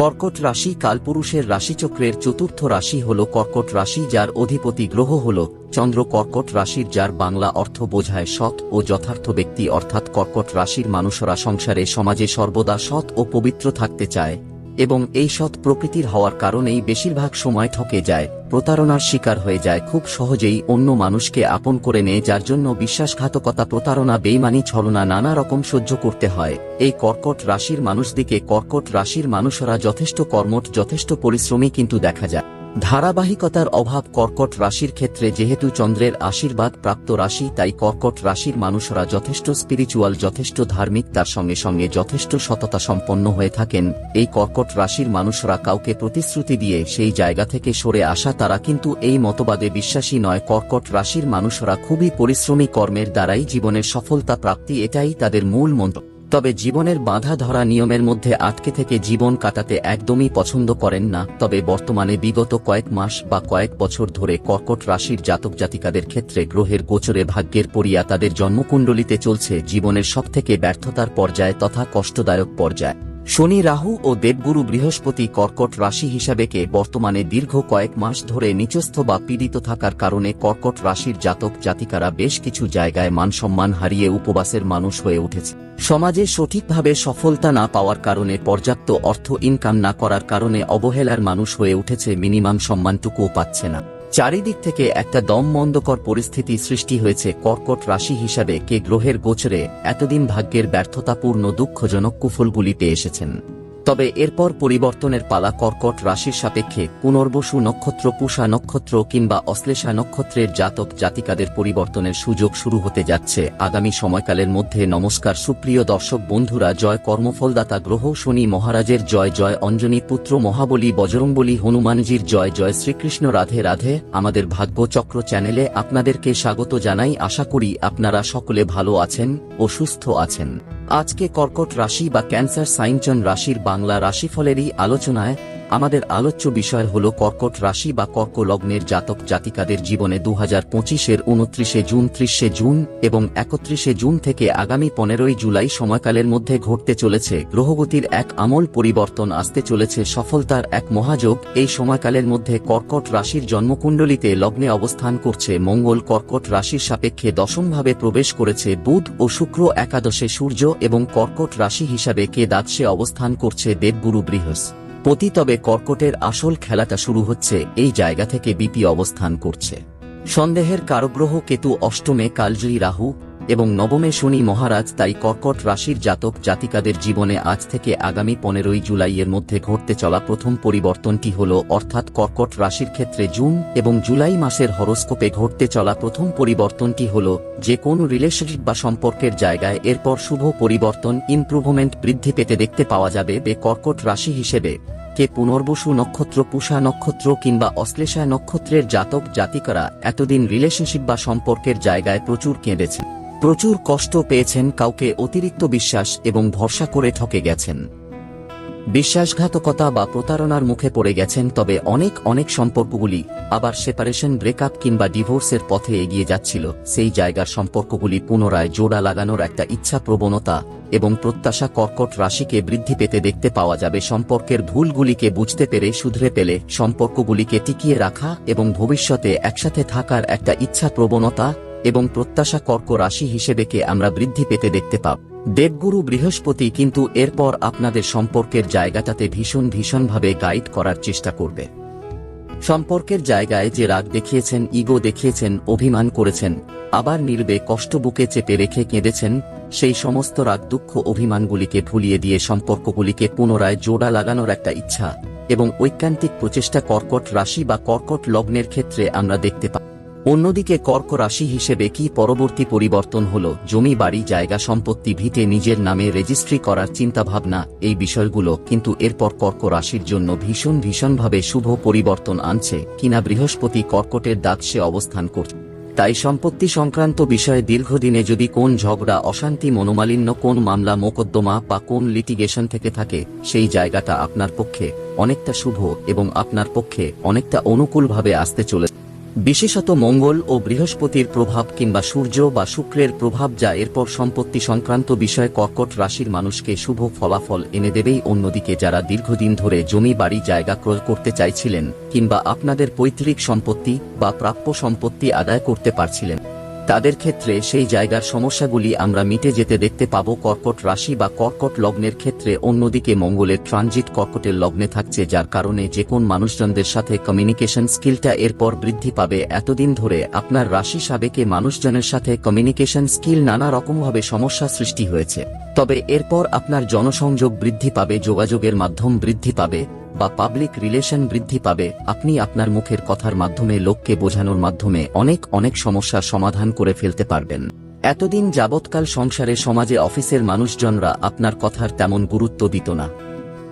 কর্কট রাশি কালপুরুষের রাশিচক্রের চতুর্থ রাশি হল কর্কট রাশি, যার অধিপতি গ্রহ হল চন্দ্র। কর্কট রাশির, যার বাংলা অর্থ বোঝায় সৎ ও যথার্থ ব্যক্তি, অর্থাৎ কর্কট রাশির মানুষরা সংসারে, সমাজে সর্বদা সৎ ও পবিত্র থাকতে চায় এবং এই সৎ প্রকৃতির হওয়ার কারণেই বেশিরভাগ সময় ঠকে যায়। প্রতারণার শিকার হয়ে যায় খুব সহজেই অন্য মানুষকে আপন করে নেয় যার জন্য বিশ্বাসঘাতকতা, প্রতারণা, বেইমানি, ছলনা নানা রকম সহ্য করতে হয়। এই কর্কট রাশির মানুষদিকে কর্কট রাশির মানুষরা যথেষ্ট কর্মট যথেষ্ট পরিশ্রমী কিন্তু দেখা যায়। ধারাবাহিকতার অভাব কর্কট রাশির ক্ষেত্রে যেহেতু চন্দ্রের আশীর্বাদ প্রাপ্ত রাশি, তাই কর্কট রাশির মানুষরা যথেষ্ট স্পিরিচুয়াল যথেষ্ট ধার্মিক, তার সঙ্গে সঙ্গে যথেষ্ট সততা সম্পন্ন হয়ে থাকেন। এই কর্কট রাশির মানুষরা কাউকে প্রতিশ্রুতি দিয়ে সেই জায়গা থেকে সরে আসা তারা কিন্তু এই মতবাদে বিশ্বাসী নয়। কর্কট রাশির মানুষরা খুবই পরিশ্রমী কর্মের দ্বারাই জীবনের সফলতা প্রাপ্তি, এটাই তাদের মূল মন্ত্র। তবে জীবনের বাধা ধরা নিয়মের মধ্যে আটকে থেকে জীবন কাটাতে একদমই পছন্দ করেন না, তবে বর্তমানে বিগত কয়েক মাস বা কয়েক বছর ধরে কর্কট রাশির জাতক জাতিকাদের ক্ষেত্রে গ্রহের গোচরে ভাগ্যের পরিয়া তাদের জন্মকুণ্ডলিতে চলছে জীবনের সবথেকে ব্যর্থতার পর্যায় তথা কষ্টদায়ক পর্যায়। শনি রাহু ও দেবগুরু বৃহস্পতি কর্কট রাশি হিসাবেকে বর্তমানে দীর্ঘ কয়েক মাস ধরে নিচস্থ বা পীড়িত থাকার কারণে কর্কট রাশির জাতক জাতিকারা বেশ কিছু জায়গায় মানসম্মান হারিয়ে উপবাসের মানুষ হয়ে উঠেছে। সমাজে সঠিকভাবে সফলতা না পাওয়ার কারণে পর্যাপ্ত অর্থ ইনকাম না করার কারণে অবহেলার মানুষ হয়ে উঠেছে মিনিমাম সম্মানটুকুও পাচ্ছে না। চারিদিক থেকে একটা দম মন্দকর পরিস্থিতি সৃষ্টি হয়েছে। কর্কট রাশি হিসাবে কে গ্রহের গোচরে এতদিন ভাগ্যের ব্যর্থতাপূর্ণ দুঃখজনক কুফলগুলিতে এসেছেন। তবে এরপর পরিবর্তনের পালা কর্কট রাশির সাপেক্ষে পুনর্বসু নক্ষত্র, পুষা নক্ষত্র কিংবা অশ্লেষা নক্ষত্রের জাতক জাতিকাদের পরিবর্তনের সুযোগ শুরু হতে যাচ্ছে। আগামী সময়কালের মধ্যে নমস্কার। সুপ্রিয় দর্শক বন্ধুরা, জয় কর্মফলদাতা গ্রহ শনি মহারাজের জয় জয় অঞ্জনী পুত্র মহাবলী বজরংবলী হনুমানজির জয় জয় শ্রীকৃষ্ণ রাধে রাধে। আমাদের ভাগ্য চক্র চ্যানেলে আপনাদেরকে স্বাগত জানাই। আশা করি আপনারা সকলে ভালো আছেন ও সুস্থ আছেন। আজকে কর্কট রাশি বা ক্যান্সার সাইনচন রাশির বাংলা রাশিফলেরই আলোচনায় আমাদের আলোচ্য বিষয় হল কর্কট রাশি বা কর্ক লগ্নের জাতক জাতিকাদের জীবনে দু হাজার পঁচিশের উনত্রিশে জুন, ত্রিশে জুন এবং একত্রিশে জুন থেকে আগামী পনেরোই জুলাই সময়কালের মধ্যে ঘটতে চলেছে। গ্রহগতির এক আমল পরিবর্তন আসতে চলেছে। সফলতার এক মহাযোগ এই সময়কালের মধ্যে কর্কট রাশির জন্মকুণ্ডলিতে লগ্নে অবস্থান করছে। মঙ্গল কর্কট রাশির সাপেক্ষে দশমভাবে প্রবেশ করেছে। বুধ ও শুক্র একাদশে সূর্য এবং কর্কট রাশি হিসাবে কে দাৎসে অবস্থান করছে দেবগুরু বৃহস্পতি পতি তবে কর্কটের আসল খেলাটা শুরু হচ্ছে, এই জায়গা থেকে বিপি অবস্থান করছে। সন্দেহের কারগ্রহ কেতু অষ্টমে কালজয়ী রাহু এবং নবমে শনি মহারাজ তাই কর্কট রাশির জাতক জাতিকাদের জীবনে আজ থেকে আগামী পনেরোই জুলাইয়ের মধ্যে ঘটতে চলা প্রথম পরিবর্তনটি হল, অর্থাৎ কর্কট রাশির ক্ষেত্রে জুন এবং জুলাই মাসের হরস্কোপে ঘটতে চলা প্রথম পরিবর্তনটি হল, যে কোনো রিলেশনশিপ বা সম্পর্কের জায়গায় এরপর শুভ পরিবর্তন ইমপ্রুভমেন্ট বৃদ্ধি পেতে দেখতে পাওয়া যাবে, বে কর্কট রাশি হিসেবে। কে পুনর্বসু নক্ষত্র, পুষা নক্ষত্র কিংবা অশ্লেষা নক্ষত্রের জাতক জাতিকারা এতদিন রিলেশনশিপ বা সম্পর্কের জায়গায় প্রচুর কেঁদেছেন প্রচুর কষ্ট পেয়েছেন কাউকে অতিরিক্ত বিশ্বাস এবং ভরসা করে ঠকে গেছেন। বিশ্বাসঘাতকতা বা প্রতারণার মুখে পড়ে গেছেন, তবে অনেক অনেক সম্পর্কগুলি আবার সেপারেশন, ব্রেকআপ কিংবা ডিভোর্সের পথে এগিয়ে যাচ্ছিল। সেই জায়গার সম্পর্কগুলি পুনরায় জোড়া লাগানোর একটা ইচ্ছা প্রবণতা এবং প্রত্যাশা কর্কট রাশিকে বৃদ্ধি পেতে দেখতে পাওয়া যাবে। সম্পর্কের ভুলগুলিকে বুঝতে পেরে শুধরে পেলে সম্পর্কগুলিকে টিকিয়ে রাখা এবং ভবিষ্যতে একসাথে থাকার একটা ইচ্ছা প্রবণতা এবং প্রত্যাশা কর্ক রাশি হিসেবে কে আমরা বৃদ্ধি পেতে দেখতে পাব। দেবগুরু বৃহস্পতি কিন্তু এরপর আপনাদের সম্পর্কের জায়গাটাতে ভীষণ ভীষণভাবে গাইড করার চেষ্টা করবে। সম্পর্কের জায়গায় যে রাগ দেখিয়েছেন ইগো দেখিয়েছেন, অভিমান করেছেন, আবার নির্বে কষ্ট বুকে চেপে রেখে কেঁদেছেন, সেই সমস্ত রাগ দুঃখ অভিমানগুলিকে ভুলিয়ে দিয়ে সম্পর্কগুলিকে পুনরায় জোড়া লাগানোর একটা ইচ্ছা এবং ঐকান্তিক প্রচেষ্টা কর্কট রাশি বা কর্কট লগ্নের ক্ষেত্রে আমরা দেখতে পাই অন্যদিকে কর্ক রাশি হিসেবে কি পরবর্তী পরিবর্তন হল? জমি, বাড়ি, জায়গা সম্পত্তি ভিটে নিজের নামে রেজিস্ট্রি করার চিন্তাভাবনা, এই বিষয়গুলো কিন্তু এরপর কর্ক রাশির জন্য ভীষণ ভীষণভাবে শুভ পরিবর্তন আনছে। কিনা বৃহস্পতি কর্কটের দাঁতসে অবস্থান করছে তাই সম্পত্তি সংক্রান্ত বিষয়ে দীর্ঘদিনে যদি কোন ঝগড়া, অশান্তি, মনোমালিন্য, কোন মামলা, মোকদ্দমা বা কোন লিটিগেশন থেকে থাকে, সেই জায়গাটা আপনার পক্ষে অনেকটা শুভ এবং আপনার পক্ষে অনেকটা অনুকূলভাবে আসতে চলে বিশেষত মঙ্গল ও বৃহস্পতির প্রভাব কিংবা সূর্য বা শুক্রের প্রভাব যা এরপর সম্পত্তি সংক্রান্ত বিষয়ে কর্কট রাশির মানুষকে শুভ ফলাফল এনে দেবেই অন্যদিকে যারা দীর্ঘদিন ধরে জমি, বাড়ি, জায়গা ক্রয় করতে চাইছিলেন কিংবা আপনাদের পৈতৃক সম্পত্তি বা প্রাপ্য সম্পত্তি আদায় করতে পারছিলেন। তাদের ক্ষেত্রে সেই জায়গার সমস্যাগুলি আমরা মিটে যেতে দেখতে পাব। কর্কট রাশি বা কর্কট লগ্নের ক্ষেত্রে অন্যদিকে মঙ্গলের ট্রানজিট কর্কটের লগ্নে থাকছে, যার কারণে যে কোন মানুষজনদের সাথে কমিউনিকেশন স্কিলটা এরপর বৃদ্ধি পাবে। এতদিন ধরে আপনার রাশি সাবেকে মানুষজনের সাথে কমিউনিকেশন স্কিল নানা রকমভাবে সমস্যা সৃষ্টি হয়েছে। তবে এরপর আপনার জনসংযোগ বৃদ্ধি পাবে, যোগাযোগের মাধ্যম বৃদ্ধি পাবে। বা পাবলিক রিলেশন বৃদ্ধি পাবে, আপনি আপনার মুখের কথার মাধ্যমে লোককে বোঝানোর মাধ্যমে অনেক অনেক সমস্যার সমাধান করে ফেলতে পারবেন। এতদিন যাবৎকাল সংসারে সমাজে অফিসের মানুষজনরা আপনার কথার তেমন গুরুত্ব দিত না।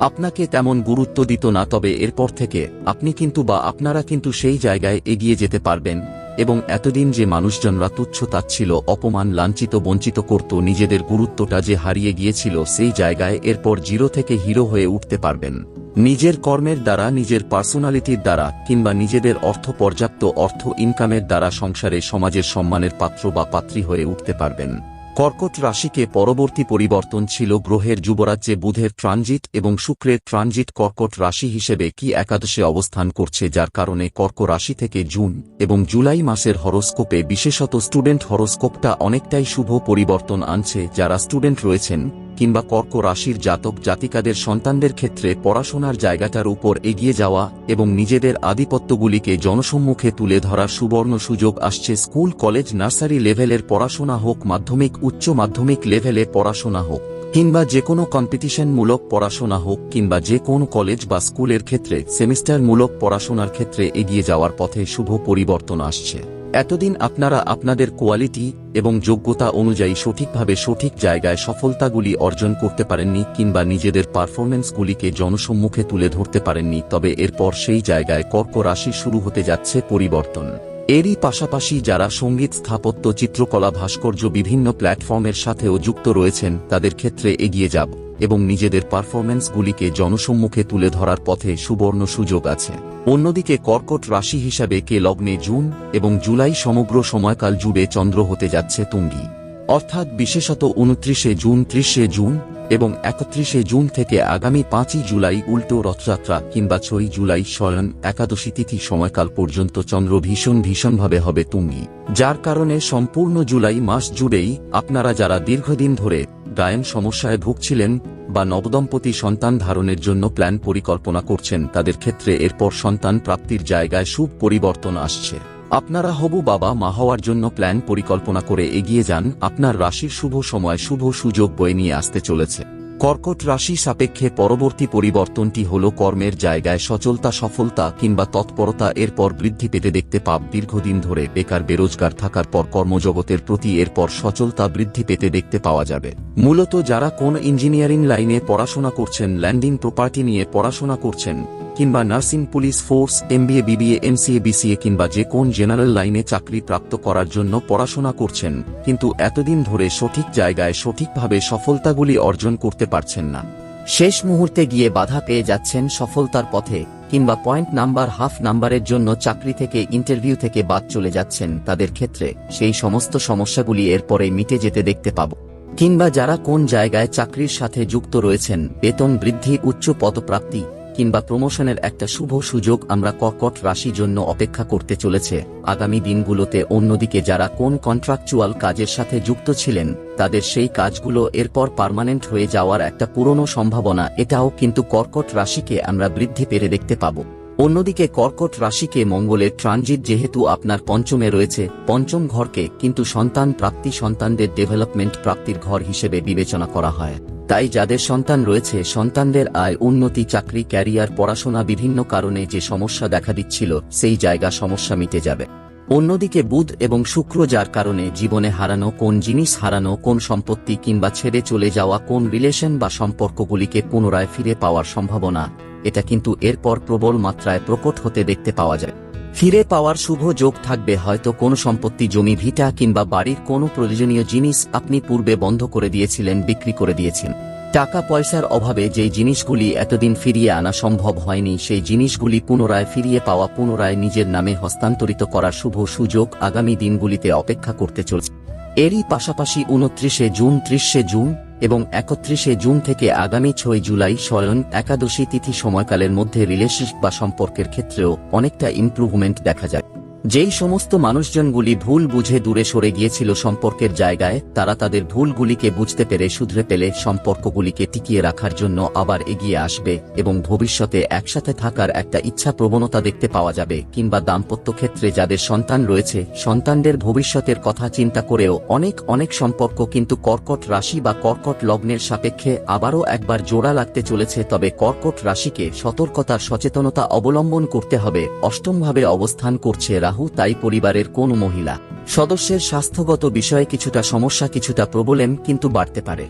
আপনাকে তেমন গুরুত্ব দিত না, তবে এরপর থেকে আপনি কিন্তু বা আপনারা কিন্তু সেই জায়গায় এগিয়ে যেতে পারবেন। এবং এতদিন যে মানুষজনরা তুচ্ছ তাচ্ছিল অপমান লাঞ্ছিত, বঞ্চিত করত, নিজেদের গুরুত্বটা যে হারিয়ে গিয়েছিল সেই জায়গায় এরপর জিরো থেকে হিরো হয়ে উঠতে পারবেন। নিজের কর্মের দ্বারা, নিজের পার্সোনালিটির দ্বারা, কিংবা নিজেদের অর্থ পর্যাপ্ত অর্থ, ইনকামের দ্বারা সংসারে সমাজের সম্মানের পাত্র বা পাত্রী হয়ে উঠতে পারবেন। কর্কট রাশিকে পরবর্তী পরিবর্তন ছিল গ্রহের যুবরাজ্যে বুধের ট্রানজিট এবং শুক্রের ট্রানজিট কর্কট রাশি হিসেবে কি একাদশে অবস্থান করছে যার কারণে কর্ক রাশি থেকে জুন এবং জুলাই মাসের হরস্কোপে বিশেষত স্টুডেন্ট হরস্কোপটা অনেকটাই শুভ পরিবর্তন আনছে যারা স্টুডেন্ট রয়েছেন। কিংবা কর্ক রাশির জাতক জাতিকাদের সন্তানদের ক্ষেত্রে পড়াশোনার জায়গাটার উপর এগিয়ে যাওয়া এবং নিজেদের আধিপত্যগুলিকে জনসম্মুখে তুলে ধরার সুবর্ণ সুযোগ আসছে স্কুল, কলেজ, নার্সারি লেভেলের পড়াশোনা হোক, মাধ্যমিক, উচ্চ মাধ্যমিক লেভেলে পড়াশোনা হোক, কিংবা যে কোনো কম্পিটিশনমূলক পড়াশোনা হোক, কিংবা যে কোন কলেজ বা স্কুলের ক্ষেত্রে সেমিস্টারমূলক পড়াশোনার ক্ষেত্রে এগিয়ে যাওয়ার পথে শুভ পরিবর্তন আসছে। এতদিন আপনারা আপনাদের কোয়ালিটি এবং যোগ্যতা অনুযায়ী সঠিকভাবে সঠিক জায়গায় সফলতাগুলি অর্জন করতে পারেননি কিংবা নিজেদের পারফরমেন্সগুলিকে জনসম্মুখে তুলে ধরতে পারেননি, তবে এরপর সেই জায়গায় কর্ক রাশি শুরু হতে যাচ্ছে পরিবর্তন। এরই পাশাপাশি যারা সংগীত স্থাপত্য, চিত্রকলা, ভাস্কর্য, বিভিন্ন প্ল্যাটফর্মের সাথেও যুক্ত রয়েছেন, তাদের ক্ষেত্রে এগিয়ে যাব। এবং নিজেদের পারফরমেন্সগুলিকে জনসম্মুখে তুলে ধরার পথে সুবর্ণ সুযোগ আছে। অন্যদিকে কর্কট রাশি হিসাবে কে লগ্নে জুন এবং জুলাই সমগ্র সময়কাল জুড়ে চন্দ্র হতে যাচ্ছে তুঙ্গি। অর্থাৎ বিশেষত উনত্রিশে জুন, ত্রিশে জুন এবং একত্রিশে জুন থেকে আগামী পাঁচই জুলাই উল্টো রথযাত্রা কিংবা ছয়ই জুলাই স্বয়ং একাদশী তিথি সময়কাল পর্যন্ত চন্দ্র ভীষণ ভীষণভাবে হবে তুঙ্গি। যার কারণে সম্পূর্ণ জুলাই মাস জুড়েই আপনারা যারা দীর্ঘদিন ধরে গায়ন সমস্যায় ভুগছিলেন বা নবদম্পতি সন্তান ধারণের জন্য প্ল্যান পরিকল্পনা করছেন তাদের ক্ষেত্রে এরপর সন্তান প্রাপ্তির জায়গায় শুভ পরিবর্তন আসছে। আপনারা হবু বাবা মা হওয়ার জন্য প্ল্যান পরিকল্পনা করে এগিয়ে যান। আপনার রাশির শুভ সময়, শুভ সুযোগ বয়ে নিয়ে আসতে চলেছে। কর্কট রাশি সাপেক্ষে পরবর্তী পরিবর্তনটি হল কর্মের জায়গায় সচলতা, সফলতা কিংবা তৎপরতা। এরপর বৃদ্ধি পেতে দেখতে পাব। দীর্ঘদিন ধরে বেকার, বেরোজগার থাকার পর কর্মজগতের প্রতি এরপর সচলতা বৃদ্ধি পেতে দেখতে পাওয়া যাবে। মূলত যারা কোন ইঞ্জিনিয়ারিং লাইনে পড়াশোনা করছেন, ল্যান্ডিং প্রপার্টি নিয়ে পড়াশোনা করছেন কিংবা nursing police force, MBA, BBA, MCA, BCA কিংবা যে কোন জেনারেল লাইনে চাকরি প্রাপ্ত করার জন্য পড়াশোনা করছেন, কিন্তু এতদিন ধরে সঠিক জায়গায় সঠিকভাবে সফলতাগুলি অর্জন করতে পারছেন না। শেষ মুহূর্তে গিয়ে বাধা পেয়ে যাচ্ছেন সফলতার পথে, কিংবা পয়েন্ট নাম্বার, হাফ নাম্বারের জন্য চাকরি থেকে, ইন্টারভিউ থেকে বাদ চলে যাচ্ছেন তাদের ক্ষেত্রে, সেই সমস্ত সমস্যাগুলি এরপরে মিটে যেতে দেখতে পাব। কিংবা যারা কোন জায়গায় চাকরির সাথে যুক্ত রয়েছেন, বেতন বৃদ্ধি, উচ্চ পদপ্রাপ্তি কিংবা প্রমোশনের একটা শুভ সুযোগ আমরা কর্কট রাশি জন্য অপেক্ষা করতে চলেছে। আগামী দিনগুলোতে অন্যদিকে যারা কোন কন্ট্রাকচুয়াল কাজের সাথে যুক্ত ছিলেন, তাদের সেই কাজগুলো এরপর পার্মানেন্ট হয়ে যাওয়ার একটা পুরনো সম্ভাবনা, এটাও কিন্তু কর্কট রাশিকে আমরা বৃদ্ধি পেরে দেখতে পাব। অন্যদিকে কর্কট রাশিকে মঙ্গলের ট্রানজিট যেহেতু আপনার পঞ্চমে রয়েছে, পঞ্চম ঘরকে কিন্তু সন্তান প্রাপ্তি সন্তানদের ডেভেলপমেন্ট প্রাপ্তির ঘর হিসেবে বিবেচনা করা হয়। তাই যাদের সন্তান রয়েছে, সন্তানদের আয়, উন্নতি, চাকরি, ক্যারিয়ার, পড়াশোনা বিভিন্ন কারণে যে সমস্যা দেখা দিচ্ছিল, সেই জায়গা সমস্যা মিটে যাবে। অন্যদিকে বুধ এবং শুক্র যার কারণে জীবনে হারানো, কোন জিনিস হারানো, কোন সম্পত্তি কিংবা ছেড়ে চলে যাওয়া, কোন রিলেশন বা সম্পর্কগুলিকে পুনরায় ফিরে পাওয়ার সম্ভাবনা, এটা কিন্তু এরপর প্রবল মাত্রায় প্রকট হতে দেখতে পাওয়া যায়। ফিরে পাওয়ার শুভ যোগ থাকবে, হয়তো কোন সম্পত্তি, জমি, ভিটা কিংবা বাড়ির কোনো প্রয়োজনীয় জিনিস আপনি পূর্বে বন্ধ করে দিয়েছিলেন, বিক্রি করে দিয়েছেন। টাকা পয়সার অভাবে যেই জিনিসগুলি এতদিন ফিরিয়ে আনা সম্ভব হয়নি, সেই জিনিসগুলি পুনরায় ফিরিয়ে পাওয়া, পুনরায় নিজের নামে হস্তান্তরিত করার শুভ সুযোগ আগামী দিনগুলিতে অপেক্ষা করতে চলছে। এরই পাশাপাশি উনত্রিশে জুন, ত্রিশে জুন এবং একত্রিশে জুন থেকে আগামী ছয় জুলাই স্বয়ন একাদশী তিথি সময়কালের মধ্যে রিলেশনশিপ বা সম্পর্কের ক্ষেত্রেও অনেকটা ইমপ্রুভমেন্ট দেখা যায়। যেই সমস্ত মানুষজনগুলি ভুল বুঝে দূরে সরে গিয়েছিল সম্পর্কের জায়গায়, তারা তাদের ভুলগুলিকে বুঝতে পেরে শুধরে পেলে সম্পর্কগুলিকে টিকিয়ে রাখার জন্য আবার এগিয়ে আসবে এবং ভবিষ্যতে একসাথে থাকার একটা ইচ্ছা প্রবণতা দেখতে পাওয়া যাবে কিংবা দাম্পত্য ক্ষেত্রে যাদের সন্তান রয়েছে, সন্তানদের ভবিষ্যতের কথা চিন্তা করেও অনেক অনেক সম্পর্ক কিন্তু কর্কট রাশি বা কর্কট লগ্নের সাপেক্ষে আবারও একবার জোড়া লাগতে চলেছে, তবে কর্কট রাশিকে সতর্কতার সচেতনতা অবলম্বন করতে হবে। অষ্টমভাবে অবস্থান করছে রাহু তাই পরিবারের কোন মহিলা। সদস্যের স্বাস্থ্যগত বিষয়ে কিছুটা সমস্যা, কিছুটা প্রবলেম কিন্তু বাড়তে পারে।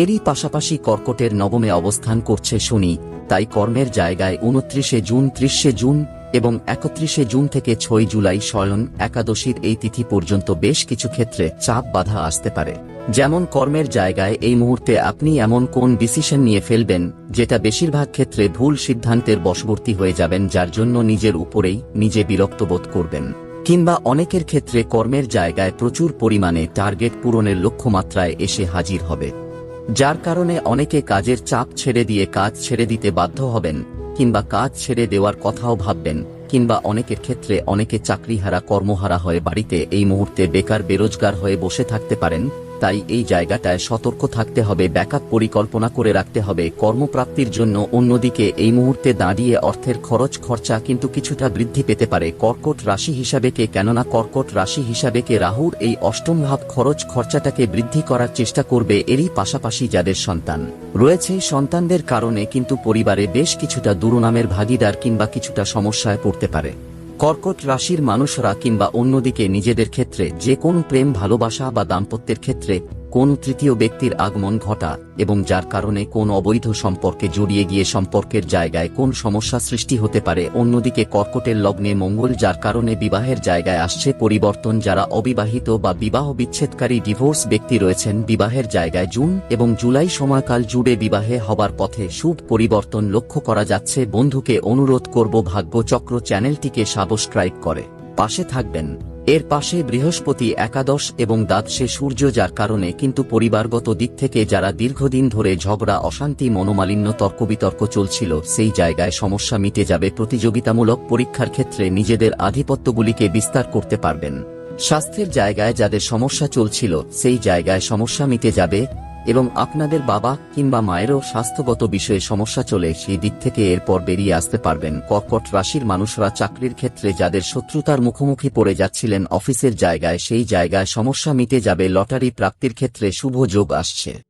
এরই পাশাপাশি কর্কটের নবমে অবস্থান করছে শনি, তাই কর্মের জায়গায় উনত্রিশে জুন, ত্রিশে জুন এবং একত্রিশে জুন থেকে ছয় জুলাই স্বয়ং একাদশীর এই তিথি পর্যন্ত বেশ কিছু ক্ষেত্রে চাপ বাধা আসতে পারে। যেমন কর্মের জায়গায় এই মুহূর্তে আপনি এমন কোন ডিসিশন নিয়ে ফেলবেন, যেটা বেশিরভাগ ক্ষেত্রে ভুল সিদ্ধান্তের বশবর্তী হয়ে যাবেন যার জন্য নিজের উপরেই নিজে বিরক্ত বোধ করবেন। কিংবা অনেকের ক্ষেত্রে কর্মের জায়গায় প্রচুর পরিমাণে টার্গেট পূরণের লক্ষ্যমাত্রায় এসে হাজির হবে। যার কারণে অনেকে কাজের চাপ ছেড়ে দিয়ে কাজ ছেড়ে দিতে বাধ্য হবেন, কিংবা কাজ ছেড়ে দেওয়ার কথাও ভাববেন, কিংবা অনেকের ক্ষেত্রে অনেকে চাকরিহারা কর্মহারা হয়ে বাড়িতে এই মুহূর্তে বেকার বেরোজগার হয়ে বসে থাকতে পারেন। তাই এই জায়গাটায় সতর্ক থাকতে হবে, ব্যাকআপ পরিকল্পনা করে রাখতে হবে, কর্মপ্রাপ্তির জন্য অন্যদিকে এই মুহূর্তে দাঁড়িয়ে অর্থের খরচ, খরচা কিন্তু কিছুটা বৃদ্ধি পেতে পারে। কর্কট রাশি হিসাবে কে, কেননা কর্কট রাশি হিসাবে কে রাহুর এই অষ্টম ভাব খরচ, খরচাটাকে বৃদ্ধি করার চেষ্টা করবে এরই পাশাপাশি যাদের সন্তান রয়েছে। সন্তানদের কারণে কিন্তু পরিবারে বেশ কিছুটা দুরুনামের ভাগিদার কিংবা কিছুটা সমস্যায় পড়তে পারে। কর্কট রাশির মানুষরা কিংবা অন্যদিকে নিজেদের ক্ষেত্রে যে কোনো প্রেম ভালোবাসা বা দাম্পত্যের ক্ষেত্রে কোন তৃতীয় ব্যক্তির আগমন ঘটা এবং যার কারণে কোন অবৈধ সম্পর্কে জড়িয়ে গিয়ে সম্পর্কের জায়গায় কোন সমস্যা সৃষ্টি হতে পারে, অন্যদিকে কর্কটের লগ্নে মঙ্গল যার কারণে বিবাহের জায়গায় আসছে পরিবর্তন যারা অবিবাহিত বা বিবাহ বিচ্ছেদকারী ডিভোর্স ব্যক্তি রয়েছেন, বিবাহের জায়গায় জুন এবং জুলাই সময়কাল জুড়ে বিবাহে হবার পথে শুভ পরিবর্তন লক্ষ্য করা যাচ্ছে। বন্ধুকে অনুরোধ করব ভাগ্যচক্র চ্যানেলটিকে সাবস্ক্রাইব করে পাশে থাকবেন। এর পাশে বৃহস্পতি, একাদশ এবং দ্বাদশে সূর্য যার কারণে কিন্তু পরিবারগত দিক থেকে যারা দীর্ঘদিন ধরে ঝগড়া, অশান্তি, মনোমালিন্য, তর্কবিতর্ক চলছিল, সেই জায়গায় সমস্যা মিটে যাবে প্রতিযোগিতামূলক পরীক্ষার ক্ষেত্রে নিজেদের আধিপত্যগুলিকে বিস্তার করতে পারবেন। স্বাস্থ্যের জায়গায় যাদের সমস্যা চলছিল, সেই জায়গায় সমস্যা মিটে যাবে এবং আপনাদের বাবা কিংবা মায়েরও স্বাস্থ্যগত বিষয়ে সমস্যা চলে সেই দিক থেকে এরপর বেরিয়ে আসতে পারবেন। কর্কট রাশির মানুষরা চাকরির ক্ষেত্রে যাদের শত্রুতার মুখোমুখি পড়ে যাচ্ছিলেন অফিসের জায়গায়, সেই জায়গায় সমস্যা মিটে যাবে, লটারি প্রাপ্তির ক্ষেত্রে শুভ যোগ আসছে।